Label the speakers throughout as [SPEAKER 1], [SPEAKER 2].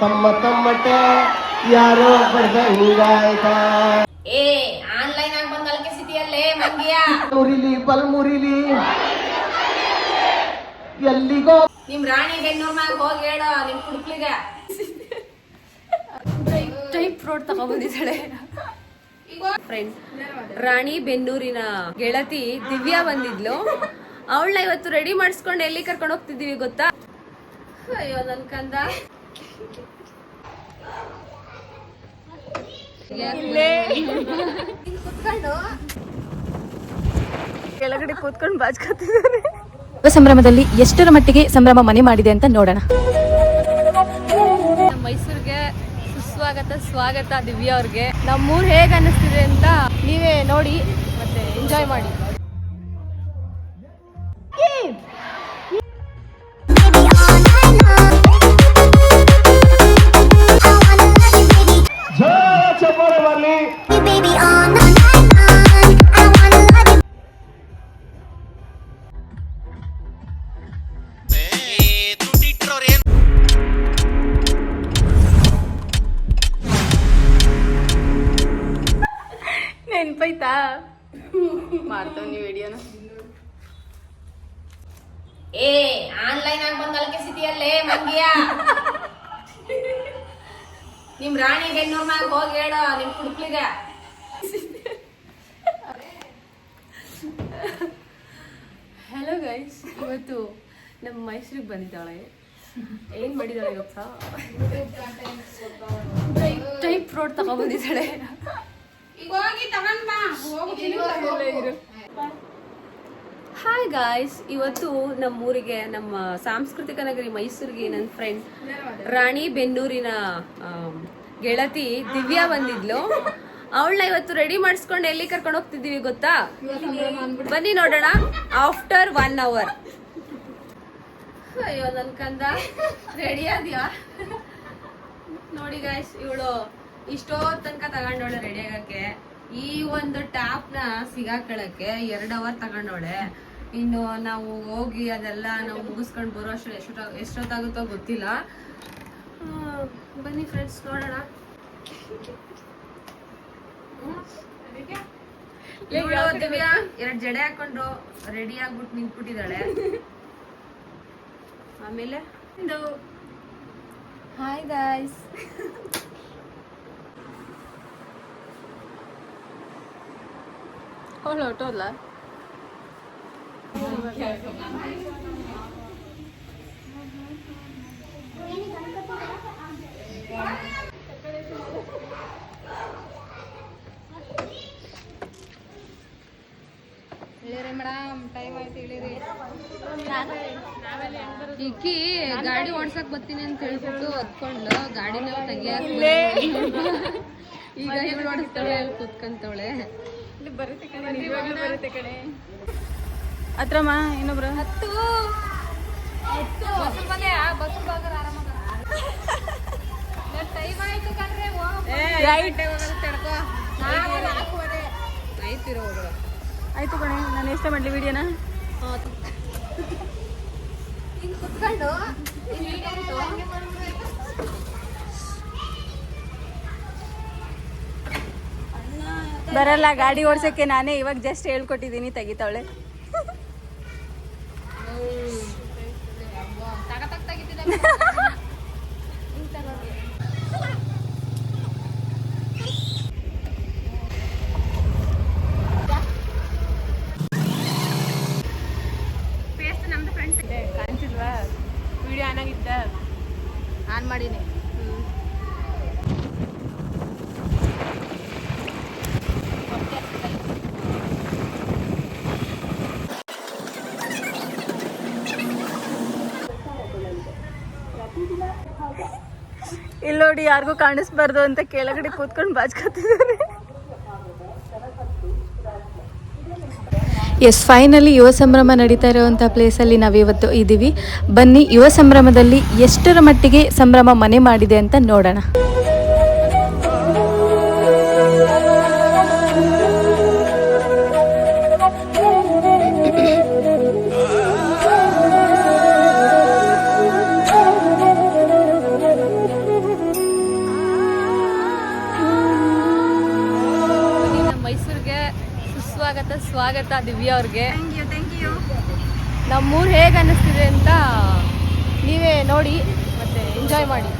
[SPEAKER 1] ತಮ್ಮ ತಮ್ಮಟ ಯಾರೋ ಪಡೆದ ಹಿಂಗಾಯ್ತ.
[SPEAKER 2] ಏ ಆನ್ಲೈನ್ ಆಗಿ ಬಂದ್ ಮಂಗ್ಯ?
[SPEAKER 1] ಮುರಿಲಿ ಬಲ್ ಮುರಿಲಿ ಎಲ್ಲಿಗೋ
[SPEAKER 2] ನಿಮ್ ರಾಣಿ ಬೆನ್ನೂರ್ ಮ್ಯಾಗ ಹೋಗಿ ಹೇಳು ನಿಮ್ ಕುಡ್ಕ್ಲಿಗ
[SPEAKER 3] ಟೈಪ್ ರೋಡ್ ತಗೊಂಡ್ಬಂದಿದ್ದಾಳೆ ಫ್ರೆಂಡ್ ರಾಣಿ ಬೆನ್ನೂರಿನ ಗೆಳತಿ ದಿವ್ಯಾ ಬಂದಿದ್ಲು. ಅವಳ ಇವತ್ತು ರೆಡಿ ಮಾಡಿಸ್ಕೊಂಡು ಎಲ್ಲಿ ಕರ್ಕೊಂಡು ಹೋಗ್ತಿದೀವಿ ಗೊತ್ತಾ? ಅಯ್ಯೋ ನನ್ ಕಂದ. ಕೆಳಗಡೆ ಕೂತ್ಕೊಂಡು ಬಾಜ್ಕೊತಿದ್ದಾರೆ
[SPEAKER 4] ಸಂಭ್ರಮದಲ್ಲಿ ಎಷ್ಟರ ಮಟ್ಟಿಗೆ ಸಂಭ್ರಮ ಮನೆ ಮಾಡಿದೆ ಅಂತ ನೋಡೋಣ.
[SPEAKER 3] ನಮ್ಮ ಮೈಸೂರಿಗೆ ಸುಸ್ವಾಗತ ಸ್ವಾಗತ ದಿವ್ಯ ಅವ್ರಿಗೆ. ನಮ್ಮೂರ್ ಹೇಗೆ ಅನ್ನಿಸ್ತಿದೆ ಅಂತ ನೀವೇ ನೋಡಿ ಮತ್ತೆ ಎಂಜಾಯ್ ಮಾಡಿ. ನೆನ್ಪೈತಾ ಮಾಡ್ತೀವಿ ನೀವು ವಿಡಿಯೋನ.
[SPEAKER 2] ಏ ಆನ್ಲೈನ್ ಆಗಿ ಬಂದ ಅಲ್ಕೆ ಸಿಟಿಯಲ್ಲೇ ಮಂಗ್ಯ? ನಿಮ್ ರಾಣಿ ಬೆನ್ನೂರ್ ಮ್ಯಾಗ ಹೋಗಿ ಹೇಳೋ ನಿಮ್ ಕುಡ್ಕ್ಲಿಗ.
[SPEAKER 3] ಹಲೋ ಗೈಸ್ ಇವತ್ತು ನಮ್ಮ ಮೈಸೂರಿಗೆ ಬಂದಿದ್ದಾಳೆ. ಏನ್ ಮಾಡಿದಾಳೆ ಗೊತ್ತಾ? ಟೈಪ್ ರೋಡ್ ತಗೊಬಂದಿದ್ದಾಳೆ ಹಾಯ್ ಗಾಯ್ಸ್ ಇವತ್ತು ನಮ್ಮ ಊರಿಗೆ ನಮ್ಮ ಸಾಂಸ್ಕೃತಿಕ ನಗರಿ ಮೈಸೂರಿಗೆ ನನ್ನ ಫ್ರೆಂಡ್ ರಾಣಿ ಬೆನ್ನೂರಿನ ಗೆಳತಿ ದಿವ್ಯಾ ಬಂದಿದ್ಲು. ಅವಳನ್ನ ಇವತ್ತು ರೆಡಿ ಮಾಡಿಸ್ಕೊಂಡು ಎಲ್ಲಿ ಕರ್ಕೊಂಡು ಹೋಗ್ತಿದ್ದೀವಿ ಗೊತ್ತಾ? ಬನ್ನಿ ನೋಡೋಣ. ಆಫ್ಟರ್ ಒನ್ ಅವರ್ ಅಯ್ಯೋ ನನ್ ಕಂದ. ರೆಡಿ ಆದ್ಯಾ ನೋಡಿ ಗಾಯ್ಸ್ ಇವಳು ಇಷ್ಟೋ ತನಕ ತಗೊಂಡವಳೆ ರೆಡಿ ಆಗಕ್ಕೆ. ಈ ಒಂದು ಟ್ಯಾಪ್ನ ಸಿಗಾಕೊಳ್ಳಕ್ಕೆ ಎರಡ್ ಅವರ್ ತಗೊಂಡವಳೆ. ಇನ್ನು ನಾವು ಹೋಗಿ ಅದೆಲ್ಲ ನಾವು ಮುಗಿಸ್ಕೊಂಡು ಬರೋ ಅಷ್ಟು ಎಷ್ಟೊತ್ತ ಎಷ್ಟೊತ್ತಾಗುತ್ತೋ ಗೊತ್ತಿಲ್ಲ. ಬನ್ನಿ ಫ್ರೆಂಡ್ಸ್ ನೋಡೋಣ. ಎರಡ್ ಜಡೆ ಹಾಕೊಂಡು ರೆಡಿ ಆಗ್ಬಿಟ್ಟು ನಿಂತ್ಬಿಟ್ಟಿದ್ದಾಳೆ. ಆಮೇಲೆ? ಹಾಯ್ ಗಾಯ್ಸ್ ಅವಳು ಹೊಟ್ಟೋದ್ಲ ಇಕ್ಕಿ ಗಾಡಿ ಓಡ್ಸಕ್ ಬರ್ತೀನಿ ಅಂತ ಹೇಳ್ಬಿಟ್ಟು ಹತ್ಕೊಂಡು ಗಾಡಿನ ತೆಗಿಯಕ್ಕೆ ಈಗ ಇವಳು ಓಡಿಸ್ತಾಳೆ ಕೂತ್ಕೊಂತವಳೆ.
[SPEAKER 4] ಹತ್ರಮ್ಮ ಇನ್ನೊಬ್ರು?
[SPEAKER 3] ಹತ್ತು. ಬಸ್ ಬಂದೆ ಬಸ್ ಹೋಗೋರು ಆರಾಮಾಗ ಟೈಮ್ ಆಯ್ತು
[SPEAKER 4] ಕಣೆ ನಾನು ಎಷ್ಟೇ ಮಾಡ್ಲಿ ವಿಡಿಯೋನ?
[SPEAKER 3] ಹಿಂಗ್ ಕುತ್ಕೊಂಡು
[SPEAKER 4] ಬರಲ್ಲ ಗಾಡಿ ಓಡ್ಸಕ್ಕೆ ನಾನೇ ಇವಾಗ ಜಸ್ಟ್ ಹೇಳ್ಕೊಟ್ಟಿದ್ದೀನಿ ತೆಗಿತಾವಳೆ. ಇಲ್ಲಿ ನೋಡಿ ಯಾರಿಗೂ ಕಾಣಿಸ್ಬಾರ್ದು ಅಂತ ಕೆಳಗಡೆ ಕೂತ್ಕೊಂಡು ಬಾಚ್ಕೊತಿದ್ದಾರೆ ಎಸ್ ಫೈನಲಿ ಯುವ ಸಂಭ್ರಮ ನಡೀತಾ ಇರುವಂಥ ಪ್ಲೇಸಲ್ಲಿ ನಾವಿವತ್ತು ಇದ್ದೀವಿ. ಬನ್ನಿ, ಯುವ ಸಂಭ್ರಮದಲ್ಲಿ ಎಷ್ಟರ ಮಟ್ಟಿಗೆ ಸಂಭ್ರಮ ಮನೆ ಮಾಡಿದೆ ಅಂತ ನೋಡೋಣ.
[SPEAKER 5] ಸ್ವಾಗತ ದಿವ್ಯ ಅವ್ರಿಗೆ. ನಮ್ಮೂರು ಹೇಗೆ ಅನ್ನಿಸ್ತಿದೆ ಅಂತ ನೀವೇ ನೋಡಿ ಮತ್ತೆ ಎಂಜಾಯ್ ಮಾಡಿ.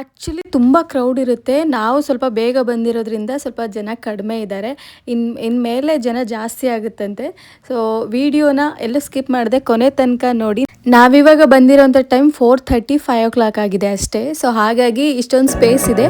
[SPEAKER 5] ಆ್ಯಕ್ಚುಲಿ ತುಂಬ ಕ್ರೌಡ್ ಇರುತ್ತೆ. ನಾವು ಸ್ವಲ್ಪ ಬೇಗ ಬಂದಿರೋದ್ರಿಂದ ಸ್ವಲ್ಪ ಜನ ಕಡಿಮೆ ಇದ್ದಾರೆ. ಇನ್ ಇನ್ಮೇಲೆ ಜನ ಜಾಸ್ತಿ ಆಗುತ್ತಂತೆ. ಸೊ ವಿಡಿಯೋನ ಎಲ್ಲೂ ಸ್ಕಿಪ್ ಮಾಡಿದೆ ಕೊನೆ ತನಕ ನೋಡಿ. ನಾವಿವಾಗ ಬಂದಿರೋಂಥ time four thirty five o'clock ಆಗಿದೆ ಅಷ್ಟೇ. ಸೊ ಹಾಗಾಗಿ ಇಷ್ಟೊಂದು ಸ್ಪೇಸ್ ಇದೆ.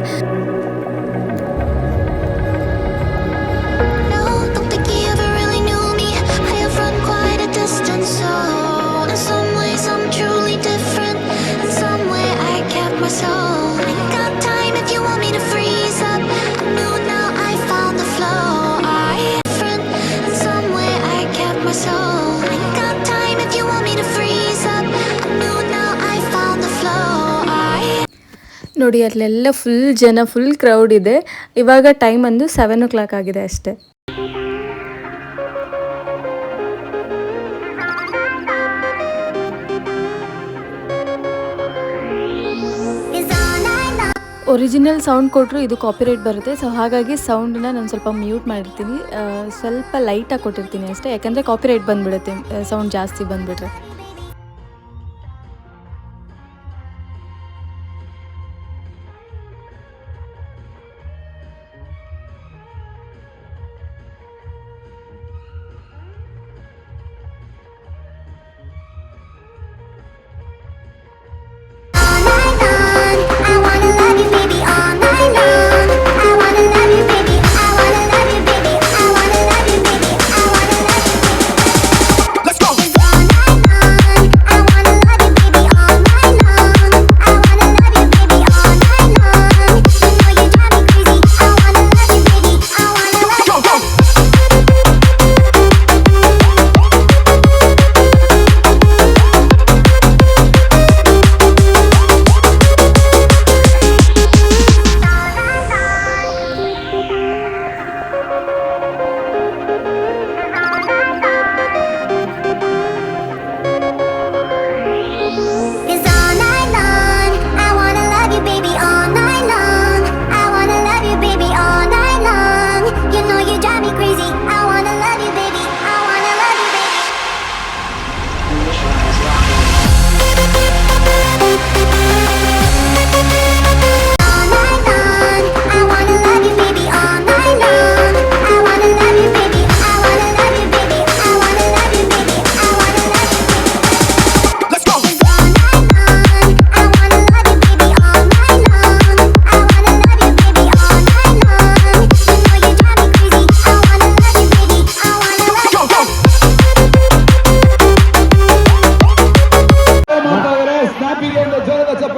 [SPEAKER 5] ನೋಡಿ, ಅಲ್ಲೆಲ್ಲ ಫುಲ್ ಜನ ಫುಲ್ ಕ್ರೌಡ್ ಇದೆ. ಇವಾಗ ಟೈಮ್ ಅಂದು ಸೆವೆನ್ ಓ ಕ್ಲಾಕ್ ಆಗಿದೆ ಅಷ್ಟೇ. ಒರಿಜಿನಲ್ ಸೌಂಡ್ ಕೊಟ್ಟರು ಇದು ಕಾಪಿರೈಟ್ ಬರುತ್ತೆ. ಸೊ ಹಾಗಾಗಿ ಸೌಂಡನ್ನ ನಾನು ಸ್ವಲ್ಪ ಮ್ಯೂಟ್ ಮಾಡಿರ್ತೀನಿ. ಸ್ವಲ್ಪ ಲೈಟಾಗಿ ಕೊಟ್ಟಿರ್ತೀನಿ ಅಷ್ಟೇ. ಯಾಕಂದರೆ ಕಾಪಿರೈಟ್ ಬಂದುಬಿಡುತ್ತೆ ಸೌಂಡ್ ಜಾಸ್ತಿ ಬಂದುಬಿಟ್ರೆ.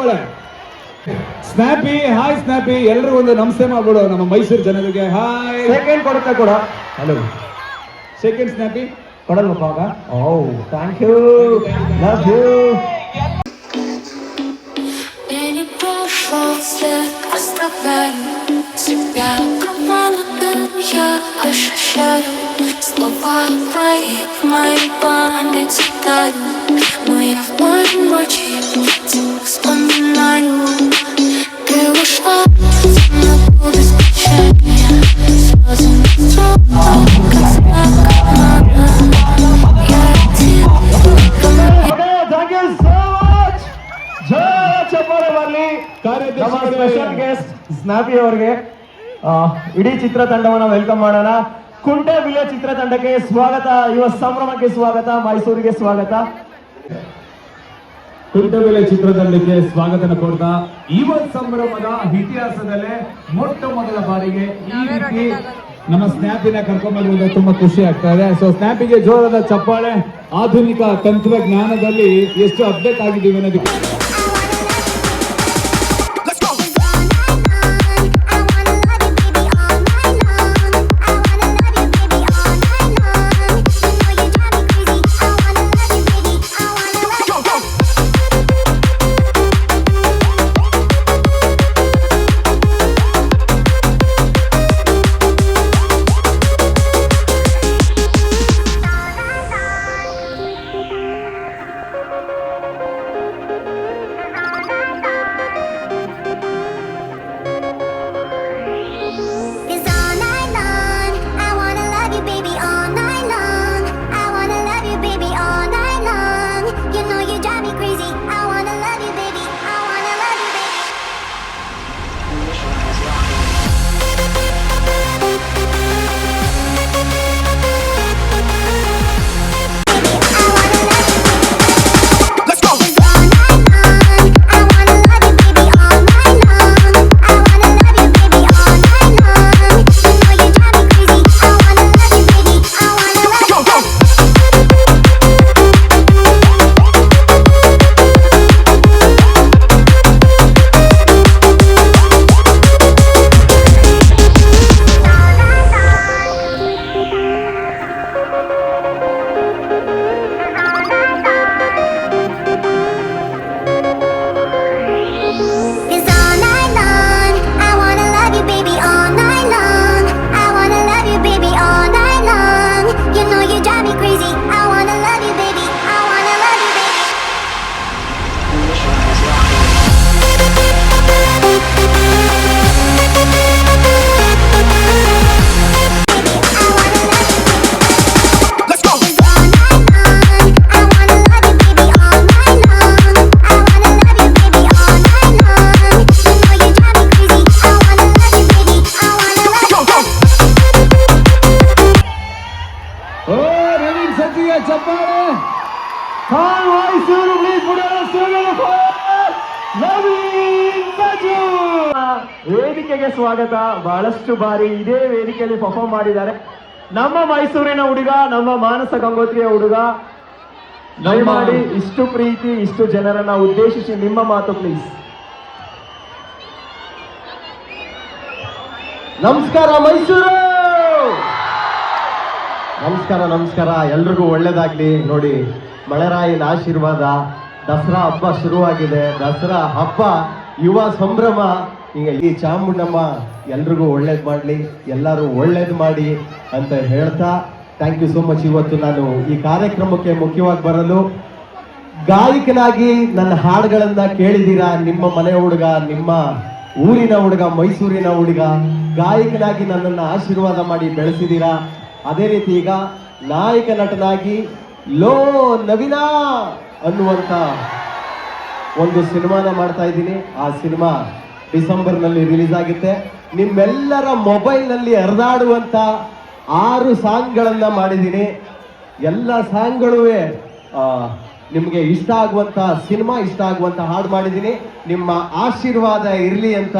[SPEAKER 6] ಮಾಡ್ಕೊಳ್ಳೆ ಸ್ನಾಪಿ ಹಾಯ್ ಸ್ನಾಪಿ ಎಲ್ಲರೂ ಒಂದು ನಮಸ್ತೆ ಮಾಡ್ಬಿಡು ನಮ್ಮ ಮೈಸೂರು ಜನರಿಗೆ. ಹಾಯ್. ಸೆಕೆಂಡ್ ಕೊಡುತ್ತಾ ಕೂಡ. ಹಲೋ ಸೆಕೆಂಡ್ ಸ್ನಾಪಿ ಕೊಡಲ್ವಪ್ಪ ಓ thank you love you
[SPEAKER 7] Many profiles я ощущаю Слова твои в моей памяти тают Но я в моей ночи тебя вспоминаю Ты ушла, темноту без прощания Слезы на стеклах, как знак обмана Я один,
[SPEAKER 6] thank you so much ಜೋರ ಚಪ್ಪಾಳೆ ಬರಲಿ ನಮ್ಮ ಸ್ಪೆಷಲ್ ಗೆಸ್ಟ್ ಸ್ನ್ಯಾಪಿ ಅವರಿಗೆ ಆ, ಇಡೀ ಚಿತ್ರತಂಡವನ್ನ ವೆಲ್ಕಮ್ ಮಾಡೋಣ. ಕುಂಟೆ ಬಿಲೆ ಚಿತ್ರತಂಡಕ್ಕೆ ಸ್ವಾಗತ. ಯುವ ಸಂಭ್ರಮಕ್ಕೆ ಸ್ವಾಗತ. ಮೈಸೂರಿಗೆ ಸ್ವಾಗತ.
[SPEAKER 8] ಕುಂಟಬೆಲೆ ಚಿತ್ರತಂಡಕ್ಕೆ ಸ್ವಾಗತನ ಕೊಡ್ತಾ ಯುವ ಸಂಭ್ರಮದ ಇತಿಹಾಸದಲ್ಲೇ ಮೊಟ್ಟ ಮೊದಲ ಬಾರಿಗೆ ಈ ರೀತಿ ನಮ್ಮ ಸ್ನ್ಯಾಪಿನ ಕರ್ಕೊಂಡ್ಬಂದ್ರೆ ತುಂಬಾ ಖುಷಿ ಆಗ್ತಾ ಇದೆ. ಸೊ ಸ್ನ್ಯಾಪಿಗೆ ಜೋರಾದ ಚಪ್ಪಾಳೆ
[SPEAKER 5] ಆಧುನಿಕ ತಂತ್ರಜ್ಞಾನದಲ್ಲಿ ಎಷ್ಟು ಅಪ್ಡೇಟ್ ಆಗಿದ್ದೀವಿ ಅನ್ನೋದಕ್ಕೆ
[SPEAKER 1] ಸ್ವಾಗತ. ಬಹಳಷ್ಟು ಬಾರಿ ಇದೇ ವೇದಿಕೆಯಲ್ಲಿ ಪರ್ಫಾರ್ಮ್ ಮಾಡಿದ್ದಾರೆ. ನಮ್ಮ ಮೈಸೂರಿನ ಹುಡುಗ ನಮ್ಮ ಮಾನಸ ಗಂಗೋತ್ರಿಯ ಹುಡುಗ. ದಯಮಾಡಿ ಇಷ್ಟು ಪ್ರೀತಿ ಇಷ್ಟು ಜನರನ್ನ ಉದ್ದೇಶಿಸಿ ನಿಮ್ಮ ಮಾತು ಪ್ಲೀಸ್ ನಮಸ್ಕಾರ ಮೈಸೂರು! ನಮಸ್ಕಾರ ನಮಸ್ಕಾರ. ಎಲ್ರಿಗೂ ಒಳ್ಳೇದಾಗ್ಲಿ. ನೋಡಿ ಮಳೆರಾಯಿನ ಆಶೀರ್ವಾದ ದಸರಾ ಹಬ್ಬ ಶುರುವಾಗಿದೆ. ದಸರಾ ಹಬ್ಬ ಯುವ ಸಂಭ್ರಮ. ಈಗ ಈ ಚಾಮುಂಡಮ್ಮ ಎಲ್ರಿಗೂ ಒಳ್ಳೇದು ಮಾಡಲಿ, ಎಲ್ಲರೂ ಒಳ್ಳೇದು ಮಾಡಿ ಅಂತ ಹೇಳ್ತಾ ಥ್ಯಾಂಕ್ ಯು ಸೋ ಮಚ್ ಇವತ್ತು ನಾನು ಈ ಕಾರ್ಯಕ್ರಮಕ್ಕೆ ಮುಖ್ಯವಾಗಿ ಬರಲು ಗಾಯಕನಾಗಿ ನನ್ನ ಹಾಡುಗಳನ್ನ ಕೇಳಿದ್ದೀರಾ? ನಿಮ್ಮ ಮನೆ ಹುಡುಗ, ನಿಮ್ಮ ಊರಿನ ಹುಡುಗ, ಮೈಸೂರಿನ ಹುಡುಗ, ಗಾಯಕನಾಗಿ ನನ್ನನ್ನು ಆಶೀರ್ವಾದ ಮಾಡಿ ಬೆಳೆಸಿದ್ದೀರಾ? ಅದೇ ರೀತಿ ಈಗ ನಾಯಕ ನಟನಾಗಿ ಲೋ ನವೀನ ಅನ್ನುವಂಥ ಒಂದು ಸಿನಿಮಾನ ಮಾಡ್ತಾ ಇದ್ದೀನಿ. ಆ ಸಿನಿಮಾ ಡಿಸೆಂಬರ್ನಲ್ಲಿ ರಿಲೀಸ್ ಆಗುತ್ತೆ. ನಿಮ್ಮೆಲ್ಲರ ಮೊಬೈಲ್ನಲ್ಲಿ ಹರಿದಾಡುವಂಥ ಆರು ಸಾಂಗ್ಗಳನ್ನು ಮಾಡಿದ್ದೀನಿ ಎಲ್ಲ ಸಾಂಗ್ಗಳು ನಿಮಗೆ ಇಷ್ಟ ಆಗುವಂಥ ಸಿನಿಮಾ ಇಷ್ಟ ಆಗುವಂಥ ಹಾಡು ಮಾಡಿದ್ದೀನಿ ನಿಮ್ಮ ಆಶೀರ್ವಾದ ಇರಲಿ ಅಂತ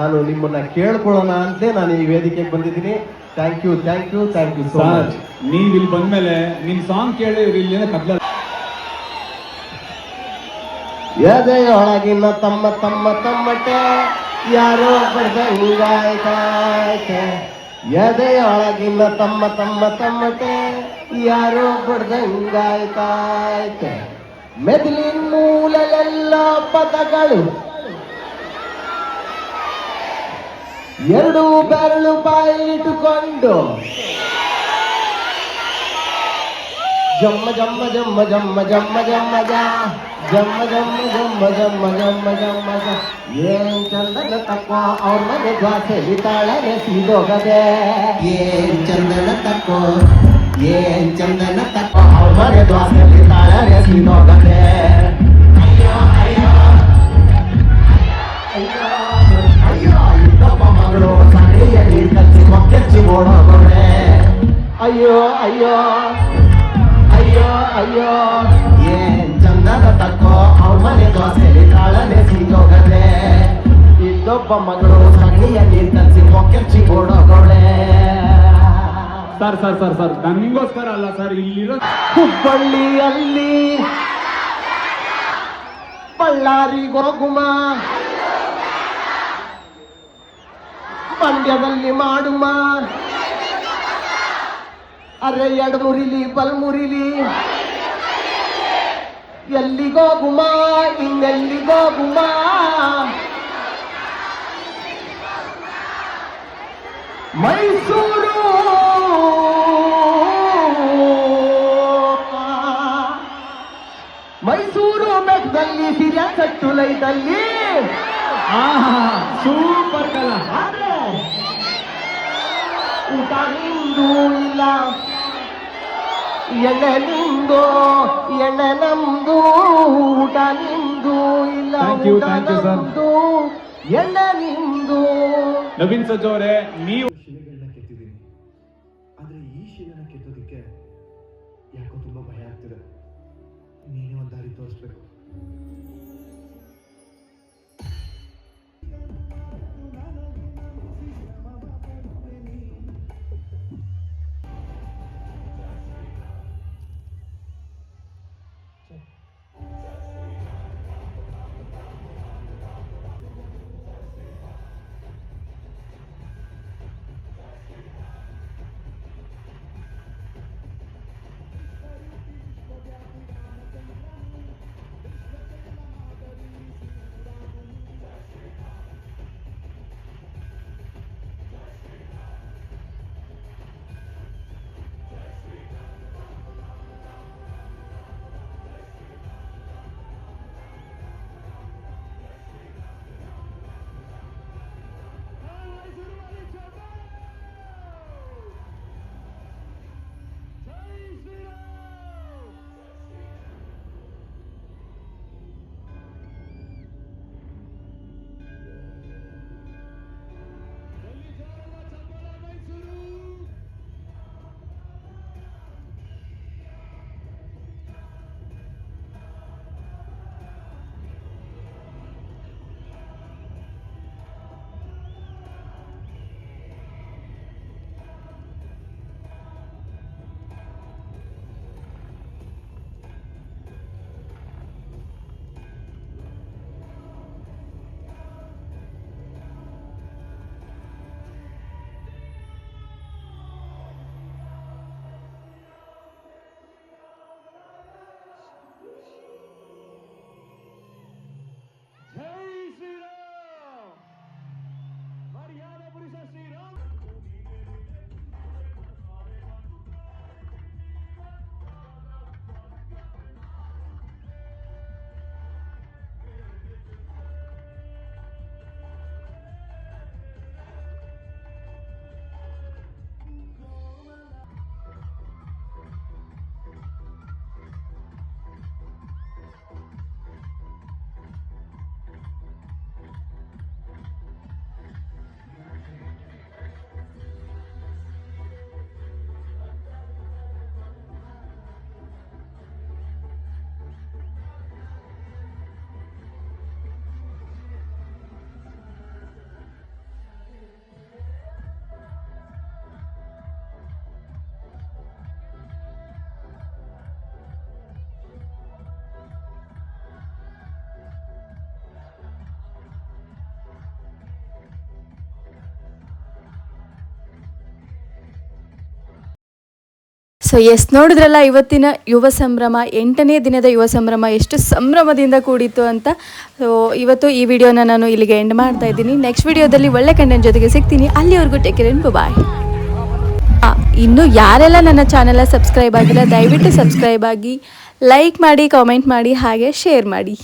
[SPEAKER 1] ನಾನು ನಿಮ್ಮನ್ನ ಕೇಳ್ಕೊಳ್ಳೋಣ ಅಂತಲೇ ನಾನು ಈ ವೇದಿಕೆಗೆ ಬಂದಿದ್ದೀನಿ. Thank you thank you thank you
[SPEAKER 5] so
[SPEAKER 1] much
[SPEAKER 5] ನೀವು ಇಲ್ಲಿ ಬಂದ್ಮೇಲೆ ನಿಮ್ಮ ಸಾಂಗ್ ಕೇಳಿ ಇಲ್ಲಿಂದ
[SPEAKER 1] ಎದೆಯೊಳಗಿನ ತಮ್ಮ ತಮ್ಮ ತಮ್ಮಟೆ, ಯಾರೋ ಬಡ್ದಂಗಾಯ್ತಾಯ್ತೆ ಎದೆಯೊಳಗಿನ ತಮ್ಮ ತಮ್ಮ ತಮ್ಮಟೆ, ಯಾರೋ ಬಡ್ದಂಗಾಯ್ತಾಯ್ತೆ ಮೆದುಲಿನ ಮೂಲಲೆಲ್ಲ ಪದಗಳು. ಎರಡು ಬೆರಳು ಬಾಯಿಲಿಟ್ಟುಕೊಂಡು. జమ్మ జమ్మ జమ్మ జమ్మ జమ్మ జమ్మ జమ్మ జమ్మ జమ్మ జమ్మ జమ్మ జమ్మ ఏం చందన తక్కువ అవున నిద్వాసే వితాళనే సీదోగదే ఏం చందన తక్కువ ఏం చందన తక్కువ అవున నిద్వాసే ಮಗಳು ಸಗಣಿಯಲ್ಲಿ ತರಿಸಿ ಮೊಕ್ಕೆಚ್ಚಿ ಓಡೋಗೋಳೆ
[SPEAKER 9] ಸರ್ ಸರ್ ಸರ್ ಸರ್ ನನ್ಗೋಸ್ಕರ ಅಲ್ಲ ಸರ್, ಇಲ್ಲಿರೋ
[SPEAKER 1] ಹುಬ್ಬಳ್ಳಿಯಲ್ಲಿ ಬಳ್ಳಾರಿ ಗೋಗುಮ ಮಂಡ್ಯದಲ್ಲಿ ಮಾಡುಮ. ಅರೆ ಎಡಮುರಿಲಿ, ಬಲ್ಮುರಿಲಿ. ಎಲ್ಲಿಗೋಗುಮ ಇನ್ನೆಲ್ಲಿಗೋಗುಮ ಮೈಸೂರು ಮೈಸೂರು ಬೆಟ್ಟದಲ್ಲಿ ಸಿರಿಯ ಕಟ್ಟುಲೈದಲ್ಲಿ
[SPEAKER 9] ಸೂಪರ್ ಕಲ
[SPEAKER 1] ಆದ್ರೆ ಊಟ ನಿಂದು ಇಲ್ಲ. ಎಣ್ಣೆ ನಿಂದು ಎಣ್ಣೆ ನಮ್ದು ಊಟ ನಿಂದು ಇಲ್ಲ ಊಟ. ನಮ್ದು ಎಣ್ಣೆ ನಿಂದು.
[SPEAKER 9] ನವೀನ್ ಸಜ್ಜವರೇ ನೀವು
[SPEAKER 4] ಸೊ ಎಸ್ ನೋಡಿದ್ರಲ್ಲ, ಇವತ್ತಿನ ಯುವ ಸಂಭ್ರಮ, ಎಂಟನೇ ದಿನದ ಯುವ ಸಂಭ್ರಮ ಎಷ್ಟು ಸಂಭ್ರಮದಿಂದ ಕೂಡಿತ್ತು ಅಂತ. ಸೊ ಇವತ್ತು ಈ ವಿಡಿಯೋನ ನಾನು ಇಲ್ಲಿಗೆ ಎಂಡ್ ಮಾಡ್ತಾ ಇದ್ದೀನಿ. ನೆಕ್ಸ್ಟ್ ವಿಡಿಯೋದಲ್ಲಿ ಒಳ್ಳೆ ಕಂಟೆಂಟ್ ಜೊತೆಗೆ ಸಿಗ್ತೀನಿ. ಅಲ್ಲಿವರೆಗೂ ಟೇಕ್ ಕೇರ್ ಬಾಯ್ ಇನ್ನು ಯಾರೆಲ್ಲ ನನ್ನ ಚಾನೆಲ್ ಸಬ್ಸ್ಕ್ರೈಬ್ ಆಗಿಲ್ಲ, ದಯವಿಟ್ಟು ಸಬ್ಸ್ಕ್ರೈಬ್ ಆಗಿ ಲೈಕ್ ಮಾಡಿ ಕಾಮೆಂಟ್ ಮಾಡಿ, ಹಾಗೆ ಶೇರ್ ಮಾಡಿ.